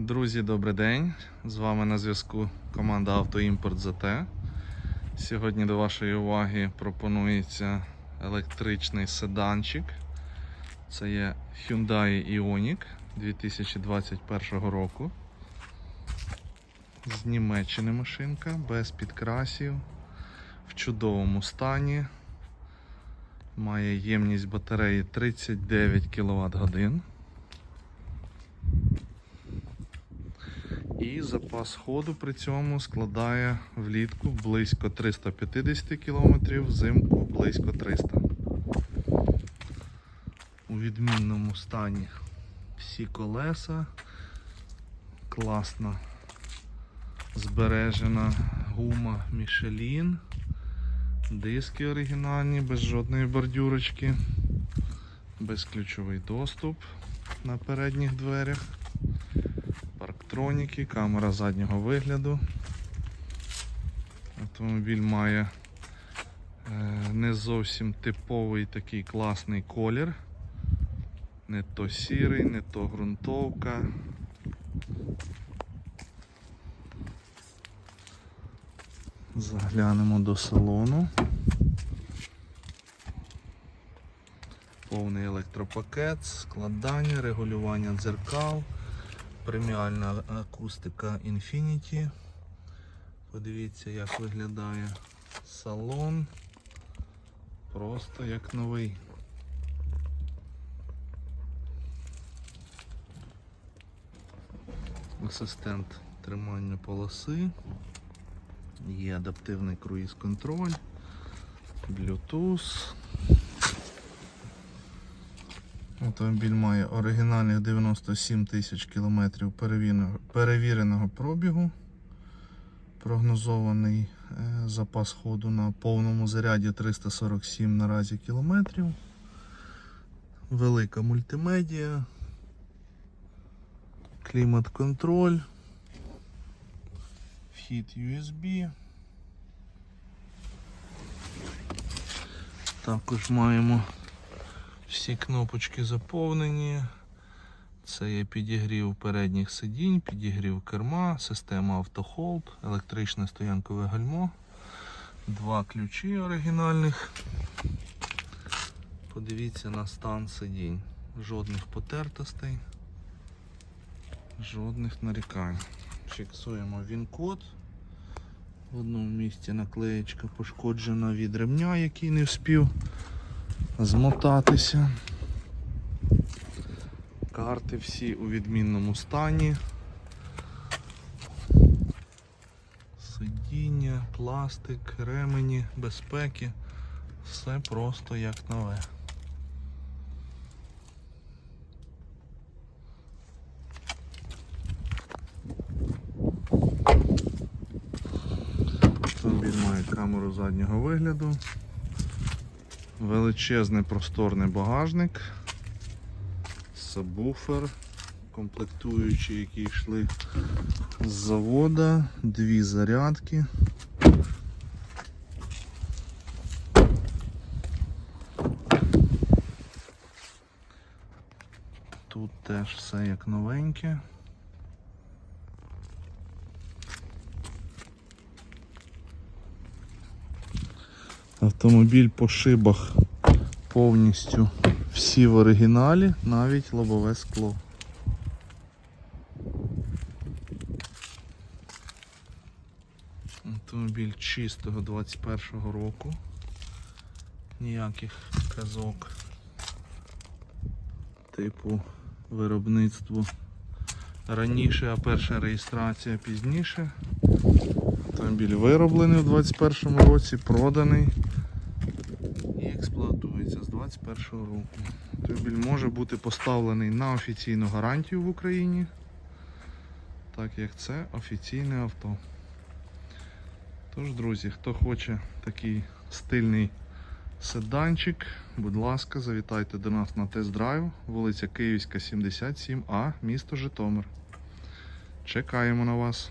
Друзі, добрий день! З вами на зв'язку команда Автоімпорт ЗТ. Сьогодні до вашої уваги пропонується електричний седанчик. Це є Hyundai Ioniq 2021 року. З Німеччини машинка, без підкрасів, в чудовому стані. Має ємність батареї 39 кВт годин. І запас ходу при цьому складає влітку близько 350 км, взимку близько 300 У відмінному стані всі колеса, класна збережена гума Michelin, диски оригінальні, без жодної бордюрочки, безключовий доступ на передніх дверях парктроніки, камера заднього вигляду. Автомобіль має е, не зовсім типовий такий класний колір. Не то сірий, не то ґрунтовка. Заглянемо до салону. Повний електропакет, складання, регулювання дзеркал преміальна акустика Infinity. Подивіться, як виглядає салон. Просто як новий. Асистент тримання полоси. Є адаптивний круїз контроль, Bluetooth. Автомобіль має оригінальних 97 тисяч кілометрів перевіреного, пробігу. Прогнозований е, запас ходу на повному заряді 347 наразі кілометрів. Велика мультимедіа, клімат-контроль, вхід USB. Також маємо всі кнопочки заповнені. Це є підігрів передніх сидінь, підігрів керма, система автохолд, електричне стоянкове гальмо, два ключі оригінальних. Подивіться на стан сидінь. Жодних потертостей, жодних нарікань. Фіксуємо він-код. В одному місці наклеєчка пошкоджена від ремня, який не вспів змотатися. Карти всі у відмінному стані. Сидіння, пластик, ремені, безпеки. Все просто як нове. Автомобіль має камеру заднього вигляду. Величезний просторний багажник, сабвуфер, комплектуючі, які йшли з завода, дві зарядки. Тут теж все як новеньке. Автомобіль по шибах повністю всі в оригіналі, навіть лобове скло. Автомобіль чистого 21-го року. Ніяких казок типу виробництво раніше, а перша реєстрація пізніше. Автомобіль вироблений у 21 році, проданий з 21 року. Автомобіль може бути поставлений на офіційну гарантію в Україні, так як це офіційне авто. Тож, друзі, хто хоче такий стильний седанчик, будь ласка, завітайте до нас на тест-драйв, вулиця Київська, 77А, місто Житомир. Чекаємо на вас.